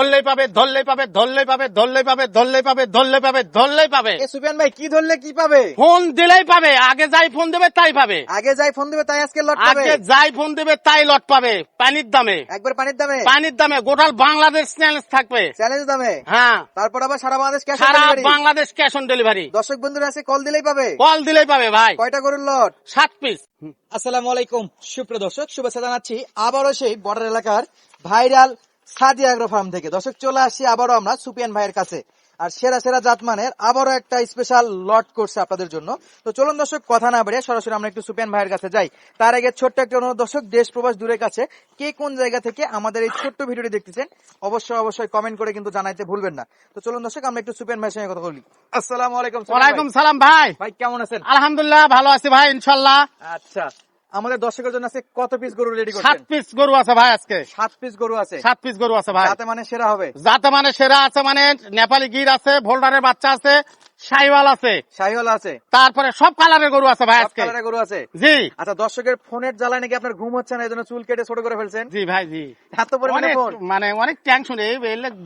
ধরলেই পাবে ধরলেই পাবে ধরলেই পাবে ধরলেই পাবে ধরলেই পাবে ধরলেই পাবে ধরলেই পাবে। এ সুফিয়ান ভাই কি ধরলে কি পাবে? ফোন দিলেই পাবে আগে যাই ফোন দেবে তাই পাবে। আগে যাই ফোন দিবে তাই আজকে লট পাবে আগে যাই ফোন দেবে তাই লট পাবে পানির দামে। একবার পানির দামে। পানির দামে গোটাল বাংলাদেশ চ্যালেঞ্জ থাকবে। চ্যালেঞ্জ দামে। হ্যাঁ। তারপর আবার সারা বাংলাদেশ ক্যাশ সারা বাংলাদেশ ক্যাশ অন ডেলিভারি দর্শক বন্ধুরা আছে কল দিলেই পাবে। কল দিলেই পাবে ভাই। কয়টা গরুর লট? সাত পিস আসসালামু আলাইকুম সুপ্রিয় দর্শক শুভেচ্ছা জানাচ্ছি আবারও সেই বর্ডার এলাকার ভাইরাল সাদি আগ্রো ফার্ম থেকে। দর্শক চলে আসছি আবারও আমরা সুপিয়ান ভাইয়ের কাছে। আর সেরা সেরা জাতমানের আবারও একটা স্পেশাল লট করছে আপনাদের জন্য। তো চলুন দর্শক কথা না বেরিয়ে সরাসরি আমরা একটু সুপিয়ান ভাইয়ের কাছে যাই। তার আগে ছোট্ট একটা অনুরোধ দর্শক দেশ প্রবাস দূরের কাছে কে কোন জায়গা থেকে আমাদের এই ছোট্ট ভিডিওটি দেখতেছেন অবশ্যই অবশ্যই কমেন্ট করে কিন্তু জানাইতে ভুলবেন না। তো চলুন দর্শক আমরা একটু সুপিয়ান ভাইয়ের সঙ্গে কথা বলি। আসসালামু আলাইকুম ওয়ালাইকুম সালাম ভাই। ভাই কেমন আছেন? আলহামদুলিল্লাহ ভালো আছি ভাই ইনশাল্লাহ আচ্ছা। আমাদের দর্শকের জন্য আছে কত পিস গরু রেডি সাত পিস গরু আছে ভাই আজকে। সাত পিস গরু আছে। সাত পিস গরু আছে ভাই। যাতে মানে সেরা হবে। যাতে মানে সেরা আছে মানে নেপালি গির আছে ভোল্ডারের বাচ্চা আছে সাইওয়াল আছে। শাহিওয়াল আছে। তারপরে সব কালারের গরু আছে ভাই আজকে। কালারের গরু আছে। জি। আচ্ছা দর্শকের ফোনের জ্বালায় নাকি আপনার ঘুম হচ্ছে না এই জন্য চুল কেটে ছোট করে ফেলছেন? জি ভাই জি। এত পরিমাণে ফোন? মানে অনেক টেনশন এই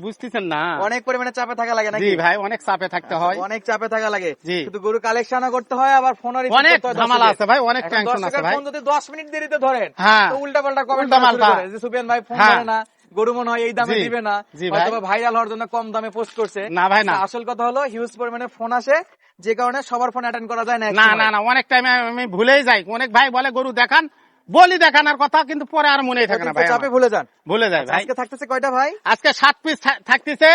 বুঝতেছেন না। অনেক পরিমাণে চাপে থাকা লাগে জি ভাই অনেক চাপে থাকতে হয়। অনেক চাপে থাকা লাগে। জি। শুধু গরু কালেকশনও করতে হয় আবার ফোন অনেক ঝামেলা আছে ভাই, অনেক tension আছে ভাই। ফোন যদি দশ মিনিট দেরিতে ধরেন হ্যাঁ। তো উল্টা পাল্টা কমেন্ট উল্টাপাল্টা। যে সুপিয়ান ভাই ফোন হ্যাঁ। ধরে না গরু মনে হয় এই দামে দিবে না। হয়তো ভাইরাল হওয়ার জন্য কম দামে পোস্ট করছে। না ভাই, না। আসল কথা হলো হিউজ পরিমাণে ফোন আসে যে কারণে সবার ফোন অ্যাটেন্ড করা যায় না না না না অনেক টাইম আমি ভুলেই যাই। অনেক ভাই বলে গরু দেখান। বলি দেখানোর কথা কিন্তু পরে আর মনে থাকে না ভাই চাপে ভুলে যান। ভুলে যায় ভাই। আজকে থাকতেছে কয়টা ভাই? আজকে সাত পিস থাকতেছে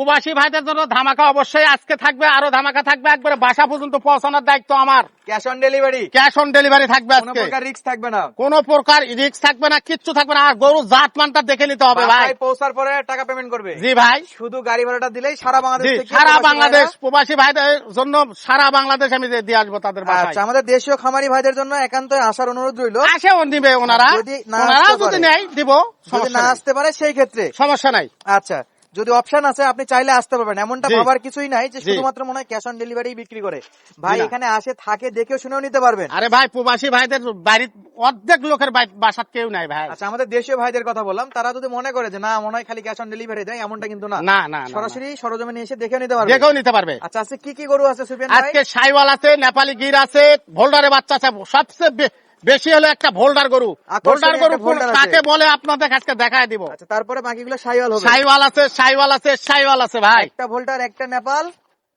প্রবাসী ভাইদের জন্য ধামাকা অবশ্যই আজকে থাকবে আরও ধামাকা থাকবে। একবারে বাসা পর্যন্ত পৌঁছানোর দায়িত্ব আমার। Cash on delivery cash on delivery থাকবে আজকে। প্রকার রিস্ক থাকবে না। কোন প্রকার রিক্স থাকবে না কিচ্ছু থাকবে না। আর গরু জাত মানটা দেখে নিতে হবে ভাই। পৌঁছার পরে টাকা পেমেন্ট করবে। জি ভাই। শুধু গাড়ি ভাড়াটা দিলেই সারা বাংলাদেশ সারা বাংলাদেশ প্রবাসী ভাইদের জন্য সারা বাংলাদেশ আমি দিয়ে আসব তাদের বাসায়। আচ্ছা আমাদের দেশীয় খামারি ভাইদের জন্য একান্ত আসার অনুরোধ রইল। আসেও নিবে ওনারা। যদি না ওনারা যদি নেয় দিব যদি না আসতে পারে সেই ক্ষেত্রে। সমস্যা নাই। আচ্ছা। যদি অপশন আছে আপনি চাইলে আসতে পারবেন। এমনটা ভাবার কিছুই নাই যে শুধুমাত্র মনে হয় ক্যাশ অন ডেলিভারি বিক্রি করে। ভাই এখানে আসে থাকে দেখেও শুনেও নিতে পারবেন। আরে ভাই প্রবাসী ভাইদের বাড়ির অর্ধেক লোকের বাসাত কেউ নাই ভাই। আচ্ছা আমাদের দেশীয় ভাইদের কথা বললাম তারা যদি মনে করে যে না মনে হয় খালি ক্যাশ অন ডেলিভারি দেয় এমনটা কিন্তু না। না না সরাসরি সরজমিনে এসে দেখেও নিতে পারবে। দেখেও নিতে পারবে। আচ্ছা আজকে কি কি গরু আছে সুফিয়ান ভাই? আজকে সাইওয়াল আছে নেপালি গির আছে ভোল্ডারের বাচ্চা আছে সবচেয়ে বেশি হলো একটা ভোল্ডার গরু। ভোল্ডার গরু ভোল্ডার। কাকে বলে আপনাদের আজকে দেখায় দিব। আচ্ছা তারপরে বাকিগুলো সাইওয়াল হবে। সাইওয়াল আছে সাইওয়াল আছে সাইওয়াল আছে ভাই। একটা ভোল্টার একটা নেপাল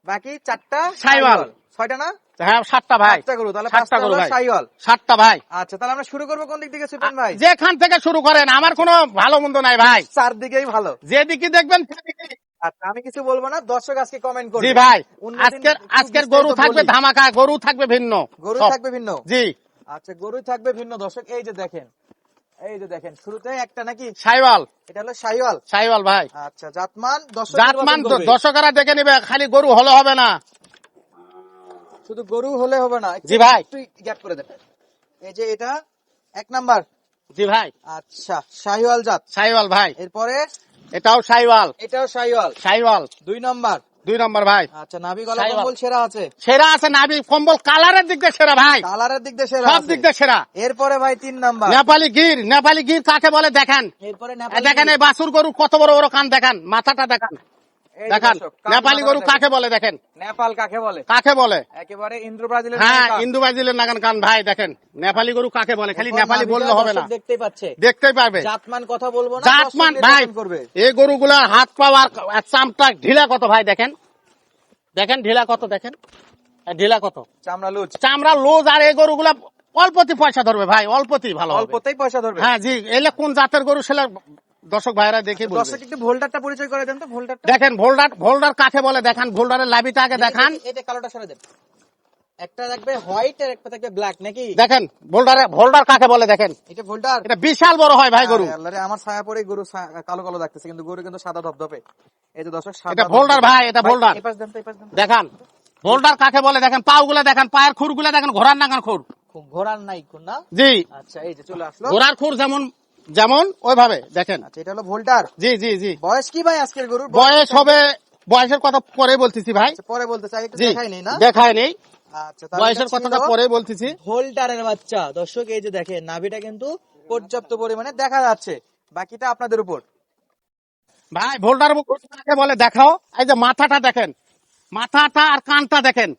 বাকি চারটা সাইওয়াল। ছয়টা না? হ্যাঁ সাতটা ভাই। সাতটা গরু তাহলে সাতটা গরু ভাই। সাইওয়াল। সাতটা ভাই। আচ্ছা তাহলে আমরা শুরু করব কোন দিক থেকে সুপেন ভাই? যেখান থেকে শুরু করেন আমার কোনো ভালো মন্দ নাই ভাই। চারদিকেই ভালো। যেদিকে দেখবেন সেদিকেই আচ্ছা আমি কিছু বলব না দর্শক আজকে কমেন্ট করবে। জি ভাই আজকের আজকের গরু থাকবে ধামাকা গরু থাকবে ভিন্ন। গরু থাকবে ভিন্ন। জি। আচ্ছা গরু থাকবে ভিন্ন দর্শক। এই যে দেখেন এই যে দেখেন শুরুতে একটা নাকি সাইওয়াল। এটা হলো সাইওয়াল। সাইওয়াল ভাই। আচ্ছা জাতমান দর্শক জাতমান করবে। দেখে নিবে খালি গরু হলে হবে না। শুধু গরু হলে হবে না জি ভাই। একটু গ্যাপ করে দেন। এই যে এটা এক নাম্বার। জি ভাই। আচ্ছা শাহিওয়াল জাত। সাইওয়াল ভাই। এরপরে এটাও সাইওয়াল। এটাও শাহিওয়াল সাইওয়াল। দুই নাম্বার। দুই নম্বর ভাই। আচ্ছা নাভি গলা কম্বল সেরা আছে? সেরা আছে নাবি কম্বল কালারের দিক দিয়ে সেরা ভাই। কালারের দিক দিয়ে সেরা সব দিক দিয়ে সেরা। এরপরে ভাই তিন নাম্বার। নেপালি গির নেপালি গির কাকে বলে? দেখেন। এরপরে দেখেন এই বাসুর গরু কত বড় বড় কান দেখান। মাথাটা দেখান। দেখান নেপালি গরু কাকে বলে দেখেন? নেপাল কাকে বলে? কাকে বলে? একেবারে ইন্দ্র ব্রাজিলের হ্যাঁ। ইন্দু বাজিলের নাগান কান ভাই দেখেন নেপালি গরু কাকে বলে? খালি নেপালি বললে হবে না। দেখতেই পাচ্ছে। দেখতেই পারবে। জাতমান কথা বলব না জাতমান ভাই এই গরুগুলার হাত পাওয়ার চামটা ঢিলা কত ভাই দেখেন? দেখেন ঢিলা কত দেখেন? ঢিলা কত? চামড়া লুচ চামড়া লোজ আর এই গরুগুলা অল্পতি পয়সা ধরবে ভাই অল্পতি ভালো অল্পতেই পয়সা ধরবে। হ্যাঁ জি এলে কোন জাতের গরু সেটা দর্শক ভাইরা দেখে দর্শক একটু ভোল্টারটা পরিচয় করে দেন তো দেখেন ভোল্ডার ভোল্ডার কাকে বলে দেখান ভোল্ডারের লাভিটা আগে দেখান। এটা কালোটা সরে দেন। একটা থাকবে হোয়াইট আর একটা থাকবে ব্ল্যাক নাকি? দেখেন ভোল্ডারে ভোল্ডার কাকে বলে দেখেন। এটা ভোল্টার এটা বিশাল বড় হয় ভাই গরু। আল্লাহ আমার ছায়া পরে গরু কালো কালো লাগতেছে কিন্তু গরু কিন্তু সাদা ধপধপে। এই যে দর্শক সাদা এটা ভোল্ডার ভাই, এটা ভোল্ডার। এই দেন তো, এই দেন দেখান ভোল্ডার কাকে বলে দেখেন পাও গুলা দেখেন পায়ের খুরগুলা দেখেন ঘোড়ার নাগান খুর। ঘোরার নাই কোন না? জি। আচ্ছা এই যে চলে আসলো। ঘোড়ার খুর যেমন যেমন ওইভাবে দেখেন। আচ্ছা এটা হলো ভোল্টার? জি জি জি। বয়স কি ভাই আজকের গরুর? বয়স হবে বয়সের কথা পরে বলতেছি ভাই। আচ্ছা, পরে বলতে চাই একটু দেখাই নেই না? দেখায় নেই। আচ্ছা বয়সের কথাটা পরে বলতেছি। ভোল্টারের বাচ্চা। দর্শক এই যে দেখেন নাভিটা কিন্তু পর্যাপ্ত পরিমাণে দেখা যাচ্ছে। বাকিটা আপনাদের উপর। ভাই ভোল্ডার কাকে বলে? দেখাও। এই যে মাথাটা দেখেন। মাথাটা আর কানটা দেখেন।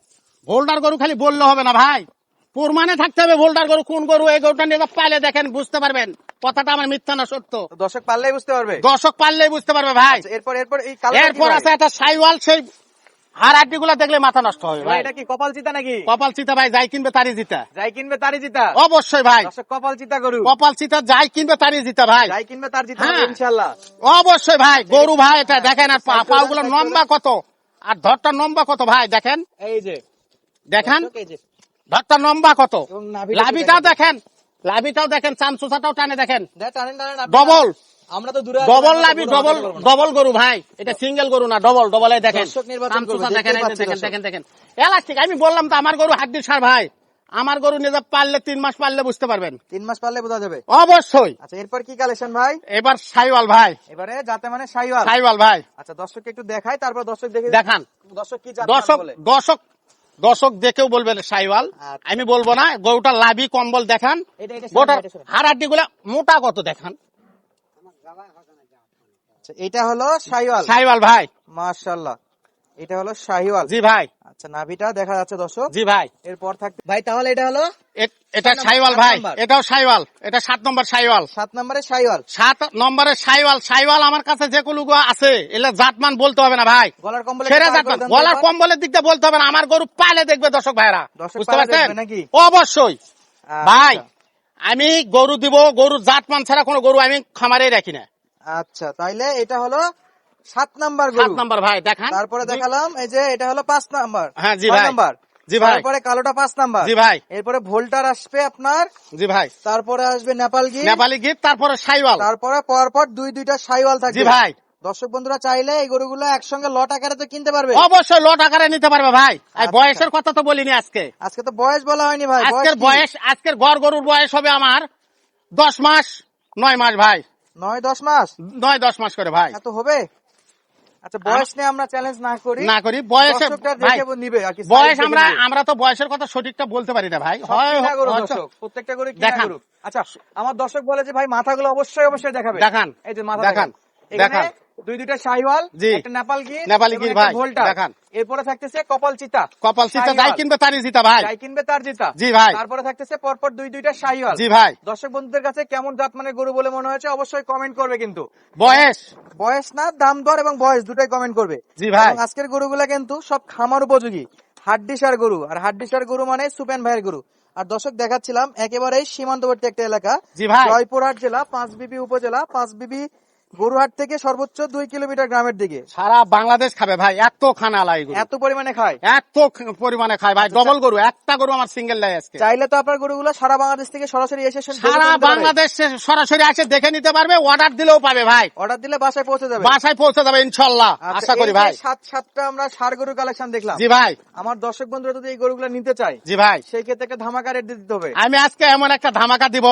ভোল্ডার গরু খালি বললে হবে না ভাই। প্রমাণে থাকতে হবে ভোল্ডার গরু কোন গরু এই গরুটা নিয়ে পাইলে দেখেন বুঝতে পারবেন। কথাটা আমার মিথ্যা না সত্য। তো দর্শক পারলেই বুঝতে পারবে। দর্শক পারলেই বুঝতে পারবে ভাই। আচ্ছা, এরপর এরপর এই এরপর আছে একটা সাইওয়াল সেই হার আড্ডি গুলা দেখলে মাথা নষ্ট হবে ভাই এটা কি কপাল চিতা নাকি? কপাল চিতা ভাই যাই কিনবে তারই জিতা যাই কিনবে তারই জিতা অবশ্যই ভাই। কপাল চিতা গরু। কপাল চিতা যাই কিনবে তারই জিতা ভাই। যাই কিনবে তার জিতা হ্যাঁ। হবে ইনশাআল্লাহ। অবশ্যই ভাই। গরু ভাই এটা দেখেন আর পা পাগুলো লম্বা কত? আর ধরটা লম্বা কত ভাই দেখেন। এই যে। দেখেন। ধরটা লম্বা কত? লাভিটাও দেখেন। লাভিটাও দেখেন চামচুসাটাও টানে দেখেন। ডবল। আমরা তো দূরে ডবল লাভি ডবল হাতে। ডবল গরু ভাই এটা সিঙ্গেল গরু না ডবল ডবল দেখেন। দেখেন দেখেন দেখেন এলাস্টিক আমি বললাম তো আমার গরু হাড্ডি সার ভাই। আমার গরু নিজে পারলে তিন মাস পারলে বুঝতে পারবেন। তিন মাস পারলে বোঝা যাবে। অবশ্যই। আচ্ছা এরপর কি কালেকশন ভাই? এবার সাইওয়াল ভাই। এবারে যাতে মানে সাইওয়াল। সাইওয়াল ভাই। আচ্ছা দর্শককে একটু দেখাই তারপর দর্শক দেখে দেখান। দর্শক কি দর্শক দর্শক দর্শক দেখেও বলবেন সাইওয়াল। আমি বলব না গরুটা লাভি কম্বল দেখান গোটার এটা গুলা মোটা কত দেখান? আচ্ছা, এটা হলো সাইওয়াল। সাইওয়াল ভাই। মাশাল্লাহ এটা হলো শাহিওয়াল জি ভাই। আচ্ছা নাভিটা দেখা যাচ্ছে দর্শক। জি ভাই। এরপর থাকতে ভাই তাহলে এটা হলো এটা নম্বর, সাইওয়াল ভাই এটাও সাইওয়াল এটা সাত নম্বর সাইওয়াল। সাত নম্বরে শাহিওয়াল সাত নম্বরের সাইওয়াল সাইওয়াল আমার কাছে যে কুলুগো আছে এগুলা জাতমান বলতে হবে না ভাই। গলার কম্বল সেরা জাতমান গলার কম্বলের দিক দিয়ে বলতে হবে না আমার গরু পালে দেখবে দর্শক ভাইরা। বুঝতে পারছেন? অবশ্যই। ভাই আমি গরু দিব গরুর জাতমান ছাড়া কোনো গরু আমি খামারে রাখি না। আচ্ছা তাইলে এটা হলো সাত নাম্বার সাত গরু। নম্বর ভাই দেখান। তারপরে দেখালাম এই যে এটা হলো পাঁচ নাম্বার। হ্যাঁ, জি ভাই। নাম্বার। জি ভাই। তারপরে কালোটা পাঁচ নাম্বার। জি ভাই। এরপরে ভোল্টার আসবে আপনার। জি ভাই। তারপরে আসবে নেপাল গির নেপালি গীত তারপরে সাইওয়াল। তারপরে পরপর দুই দুইটা সাইওয়াল থাকবে। জি ভাই। দর্শক বন্ধুরা চাইলে এই গরুগুলো একসঙ্গে লট আকারে তো কিনতে পারবে। অবশ্যই লট আকারে নিতে পারবে ভাই। আচ্ছা। বয়সের কথা তো বলিনি আজকে। আজকে তো বয়স বলা হয়নি ভাই আজকের বয়স আজকের গড় গরুর বয়স হবে আমার দশ মাস নয় মাস ভাই। নয় দশ মাস? নয় দশ মাস করে ভাই। এত হবে? আচ্ছা বয়স নিয়ে আমরা চ্যালেঞ্জ না করি না করি বয়সে নিবে আর কি বয়স আমরা আমরা তো বয়সের কথা সঠিকটা বলতে পারি না ভাই। হয় প্রত্যেকটা গরু দেখা আচ্ছা আমার দর্শক বলে যে ভাই মাথাগুলো অবশ্যই অবশ্যই দেখাবে। দেখান। এই যে মাথা দেখান। দেখান। দুই দুইটা শাহিওয়াল জি। একটা নেপাল গির নেপালি গির ভাই। দেখান। এরপরে থাকতেছে কপাল চিতা কপাল চিতা যাই কিনবে তারই জিতা ভাই। যাই কিনবে তার জিতা জি ভাই। তারপরে থাকতেছে পরপর দুই দুইটা শাহিওয়াল। জি ভাই। দর্শক বন্ধুদের কাছে কেমন জাত মানে গরু বলে মনে হয়েছে অবশ্যই কমেন্ট করবে কিন্তু। বয়স। বয়স না দাম দর এবং বয়স দুটাই কমেন্ট করবে। জি ভাই। আজকের গরুগুলা কিন্তু সব খামার উপযোগী। হাড্ডিসার গরু। আর হাড্ডিসার গরু মানে সুপেন ভাইয়ের গরু। আর দর্শক দেখাচ্ছিলাম একেবারে সীমান্তবর্তী একটা এলাকা। জি ভাই। জয়পুরহাট জেলা পাঁচ বিবি উপজেলা পাঁচ বিবি গরুহাট থেকে সর্বোচ্চ দুই কিলোমিটার গ্রামের দিকে। সারা বাংলাদেশ খাবে ভাই এত খানা লাই এত পরিমাণে খায়। এত পরিমাণে খায় ভাই ডবল গরু একটা গরু আমার সিঙ্গেল লাই আজকে। চাইলে তো আপনার গরুগুলো সারা বাংলাদেশ থেকে সরাসরি এসে সারা বাংলাদেশ সরাসরি আসে দেখে নিতে পারবে অর্ডার দিলেও পাবে ভাই। অর্ডার দিলে বাসায় পৌঁছে যাবে। বাসায় পৌঁছে যাবে ইনশাল্লাহ আচ্ছা, আশা করি ভাই। সাত সাতটা আমরা সার গরুর কালেকশন দেখলাম। জি ভাই। আমার দর্শক বন্ধুরা যদি এই গরুগুলো নিতে চায় জি ভাই। সেই ক্ষেত্রে একটা ধামাকা রেট দিতে হবে। আমি আজকে এমন একটা ধামাকা দিব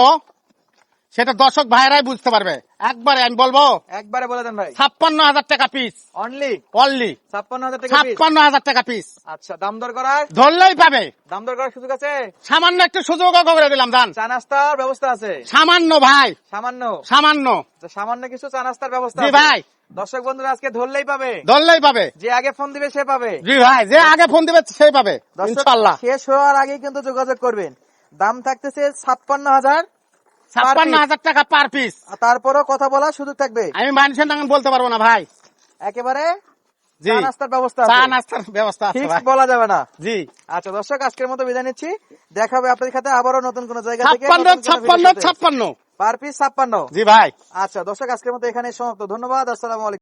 সেটা দর্শক ভাইরাই বুঝতে পারবে। একবারে আমি বলব একবারে বলে দেন ভাই। ছাপ্পান্ন হাজার টাকা পিস অনলি অনলি ছাপ্পান্ন হাজার টাকা ছাপ্পান্ন হাজার টাকা পিস আচ্ছা দাম দর করার? ধরলেই পাবে। দাম দর করার সুযোগ আছে? সামান্য একটু সুযোগ করে দিলাম দান। চা নাস্তার ব্যবস্থা আছে। সামান্য ভাই। সামান্য? সামান্য। আচ্ছা, সামান্য কিছু চা নাস্তার ব্যবস্থা জি ভাই। দর্শক বন্ধুরা আজকে ধরলেই পাবে। ধরলেই পাবে। যে আগে ফোন দিবে সে পাবে। জি ভাই যে আগে ফোন দিবে সে পাবে। দর্শক ইনশাল্লাহ। শেষ হওয়ার আগে কিন্তু যোগাযোগ করবেন। দাম থাকতেছে ছাপ্পান্ন হাজার ছাপ্পান্ন। হাজার টাকা পার পিস তারপরও কথা বলার সুযোগ থাকবে। আমি মানুষের নাম বলতে পারব না ভাই। একেবারে চা নাস্তার ব্যবস্থা চা নাস্তার ব্যবস্থা বলা যাবে না। জি। আচ্ছা দর্শক আজকের মতো বিদায় নিচ্ছি। দেখা হবে আপনাদের সাথে আবারও নতুন কোন জায়গা থেকে ছাপ্পান্ন ছাপ্পান্ন ছাপ্পান্ন। পার পিস ছাপ্পান্ন। জি ভাই। আচ্ছা দর্শক আজকের মতো এখানে সমাপ্ত। ধন্যবাদ আসসালামু আলাইকুম।